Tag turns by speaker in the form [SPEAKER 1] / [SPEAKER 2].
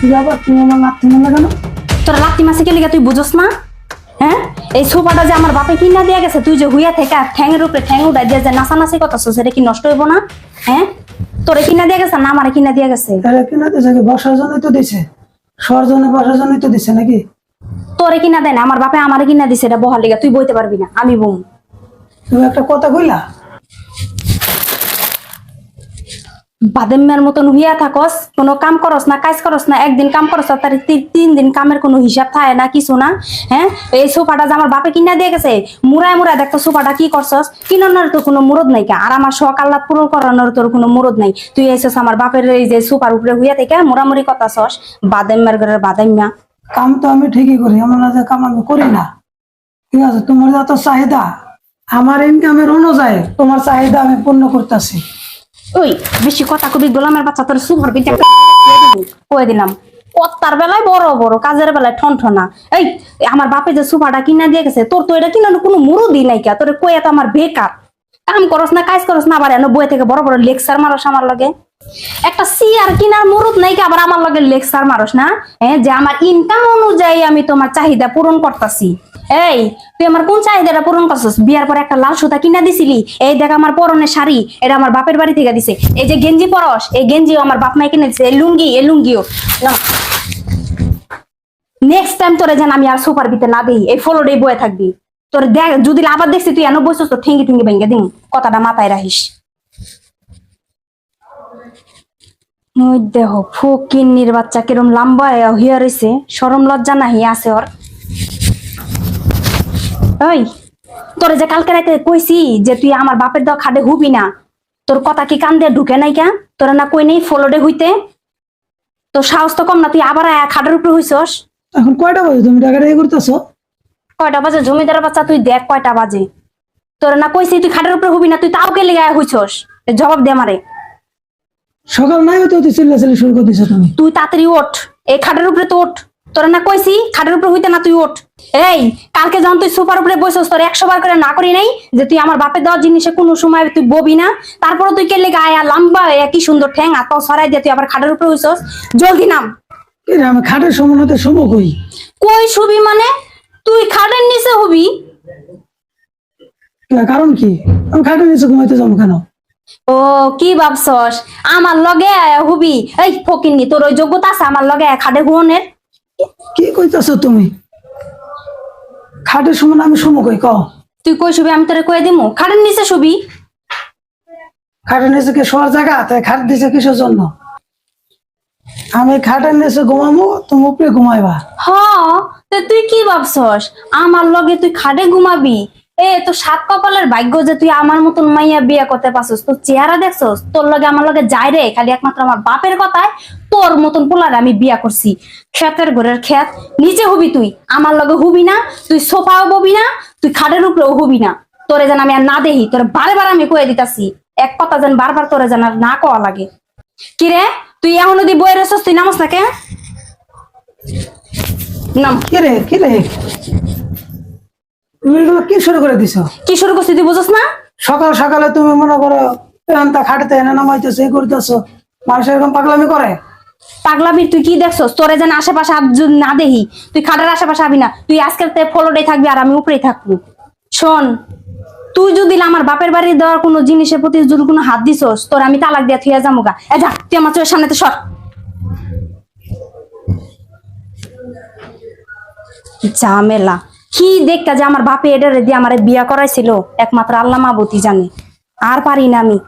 [SPEAKER 1] কি ব্যাপার তুমি আমার লাগতে কেন?
[SPEAKER 2] তোরা লাত্তি মাসে কে লিগা তুই বুঝোস না? হ্যাঁ? এই সোফাটা যে আমার বাপে কিনা দিয়া গেছে তুই যে হুইয়া থেকে ঠ্যাংয়ের উপরে ঠ্যাং উঠাই দিয়ে যে নাচানাচি করতেছ সেটা কি নষ্ট হইব না? হ্যাঁ? তোরে কিনা দিয়া গেছে না আমারে কিনা দিয়া গেছে?
[SPEAKER 1] তাহলে কিনা দিছে কি? বসার জন্যই তো দিছে। শোয়ার জন্য বসার জন্যই তো দিছে নাকি?
[SPEAKER 2] তোরে কিনা দেয় না আমার বাপে আমারে কিনা দিছে এটা বহার লিগা তুই বইতে পারবি না আমি বম।
[SPEAKER 1] তুমি একটা কথা কইলা?
[SPEAKER 2] বাদেমের মতন হুইয়া থাকস, কোনো কাম করস না, কাজ করস না, একদিন কাম করস তার তিন দিন কামের কোনো হিসাব থাকে না, কিছু না হ্যাঁ? এই সোফাটা যে আমার বাপে কিনা দিয়ে গেছে, মুড়ায় মুড়ায় দেখতো সোফাটা কি করছস? কিনানোর তো কোনো মুরদ নাই কে? আর আমার শখ আল্লাহ পূরণ করানোর তোর কোনো মুরদ নাই। তুই এসেছ আমার বাপের এই যে সোফার উপরে হুইয়া থেকে মুড়ামুড়ি কথা সস বাদামের ঘরের বাদামিয়া
[SPEAKER 1] কাম তো আমি ঠিকই করি না যে কাম আমি করি না। ঠিক আছে, তোমার যত চাহিদা, আমার ইনকামের অনুযায়ী তোমার চাহিদা আমি পূর্ণ করতেছি।
[SPEAKER 2] ওই, বেশি কথা কবি গোলামের বাচ্চা, তোর সুপার পিঠা কয়ে দিলাম। কত্তার বেলায় বড় বড়, কাজের বেলায় ঠন ঠনা। এই, আমার বাপে যে সুপাটা কিনা দিয়ে গেছে, তোর তো এটা কিনানো কোনো মুরুদি নাই কা, তোর কয়ে তো আমার বেকার। কাম করস না, কাজ করস না, আবার এনে বই থেকে বড় বড় লেকচার মারস আমার লগে। একটা সিয়ার কিনার মুরুদ নাই কি, আবার আমার লগে লেকচার মারস না? হ্যাঁ যে আমার ইনকাম অনুযায়ী আমি তোমার চাহিদা পূরণ করতেছি। এই, তুই আমার কোন চাহিদাটা পূরণ করছিস? বিয়ার পর একটা লাল সুতা কিনা দিছিলি? এই দেখ আমার পরনের শাড়ি, এটা আমার বাপের বাড়ি থেকে দিছে। এই যে গেঞ্জি পরস, এই গেঞ্জিও আমার বাপ মাই কিনে দিছে। এই লুঙ্গি, এই লুঙ্গিও। নেক্সট টাইম তোরে যেন আমি আর সুপার বিতে না দিই, এই ফলোডেই বয়ে থাকবি। তোর দেখ, যদি আবার দেখছি তুই এনে বসছিস তো ঠেঙ্গি ঠেঙ্গি ভেঙে দিন কথাটা মাথায় রাখিস। দেহ, ফকিন্নির বাচ্চা কিরম লম্বা হইয়া রইছে। সরম লজ্জা নাহি, আছে ওর। ওই তোরে যে কালকে রাতে কইছি যে তুই আমার বাপের দাও খাটে হুবি না তোর কথা কি কান দিয়ে ঢুকে নাই কা? তোরা না কই নেই ফলোডে হইতে? তোর সাহস তো কম না তুই আবার খাটের উপরে হইছস?
[SPEAKER 1] এখন কয়টা বাজে তুমি টাকাটা ইয়ে করতেছো?
[SPEAKER 2] কয়টা বাজে? জমিদার বাচ্চা তুই দেখ কয়টা বাজে। তোরা না কইছি তুই খাটের উপরে হবি না তুই তাও কে লেগে হইছস? এ জবাব দে আমারে।
[SPEAKER 1] সকাল নাই হতে হতে চিল্লা চিল্লি শুরু করে দিছো তুমি।
[SPEAKER 2] তুই তাড়াতাড়ি ওঠ। এই খাটের উপরে তো ওঠ। তোরা না কইছি খাটের উপরে হইতে না তুই ওঠ। এই কালকে যখন তুই সুপার উপরে বসছিস তোর একশো বার করে না করি নাই যে তুই আমার বাপের দেওয়া জিনিসে কোনো সময় তুই ববি না? তারপরে তুই কেলে গায়া লম্বা হয়ে কি সুন্দর ঠ্যাং আর তো সরাই দিয়ে তুই আবার খাটের উপরে হইছস জলদি নাম।
[SPEAKER 1] আমি খাটের সমন্বয়তে শুভ কই?
[SPEAKER 2] কই শুবি মানে? তুই খাটের নিচে হবি?
[SPEAKER 1] কারণ কি? আমি খাটের নিচে ঘুমাইতে যাব কেন?
[SPEAKER 2] ও কি ভাবছস? আমার লগে হুবি? এই ফকিন্নি তোর ওই যোগ্যতা আছে? আমার লগে খাটে হুনের
[SPEAKER 1] কি কইতাছ তুমি? খাটের সময় আমি শুভ কই কও
[SPEAKER 2] তুই কই শুবি? আমি তোরে কয়ে দিমু। খাটের নিচে শুবি?
[SPEAKER 1] খাটের নিচে কি শোয়ার জায়গা? তাই খাট দিছে কিসের জন্য? আমি খাটের নিচে ঘুমামু তুমি উপরে ঘুমাইবা।
[SPEAKER 2] হ তে তুই কি ভাবছস? আমার লগে তুই খাটে ঘুমাবি? এ তো সাত কপালের ভাগ্য যে তুই আমার মতন মাইয়া বিয়ে করতে পারছস, তোর চেহারা দেখছস? তোর লগে আমার লগে যাই রে, খালি একমাত্র আমার বাপের কথায় তোর মতন পোলারে আমি বিয়া করছি। ক্ষেতের ঘরের ক্ষেত নিজে হবি তুই, আমার লগে হবি না, তুই সোফাও ববি না, তুই খাটের উপরেও হবি না। তোরে যেন আমি আর না দেহি তোর বারে বার আমি কয়ে দিতাছি, এক কথা যেন বারবার তোরে যেন না কওয়া লাগে। কিরে তুই এখন যদি বইয়ের তুই নামস না কে নাম।
[SPEAKER 1] কি রে কি রে? তুমি এগুলো কি শুরু করে দিছো?
[SPEAKER 2] কি শুরু করছিস তুই বুঝছ না?
[SPEAKER 1] সকাল সকালে তুমি মনে করো এনতা খাটতে এনে নামাইতেছো এই করতেছো মানুষ এরকম পাগলামি করে?
[SPEAKER 2] পাগলামির তুই কি দেখছস? তোরে যেন আশেপাশে না দেখি তুই খাটের আশেপাশে আবি না তুই আজকের তে ফলোটাই থাকবি আর আমি উপরেই থাকব। শোন তুই যদি আমার বাপের বাড়ি দেওয়ার কোনো জিনিসের প্রতি যদি কোনো হাত দিছস তোর আমি তালাক দিয়া থুয়া যাব গা। এ যা তুই আমার চোখের সামনে তো সর। ঝামেলা। কি দেখতা যে আমার বাপে এডারে দিয়ে আমার বিয়া করাইছিল? একমাত্র আল্লাহ মাবতি জানে। আর পারি না আমি।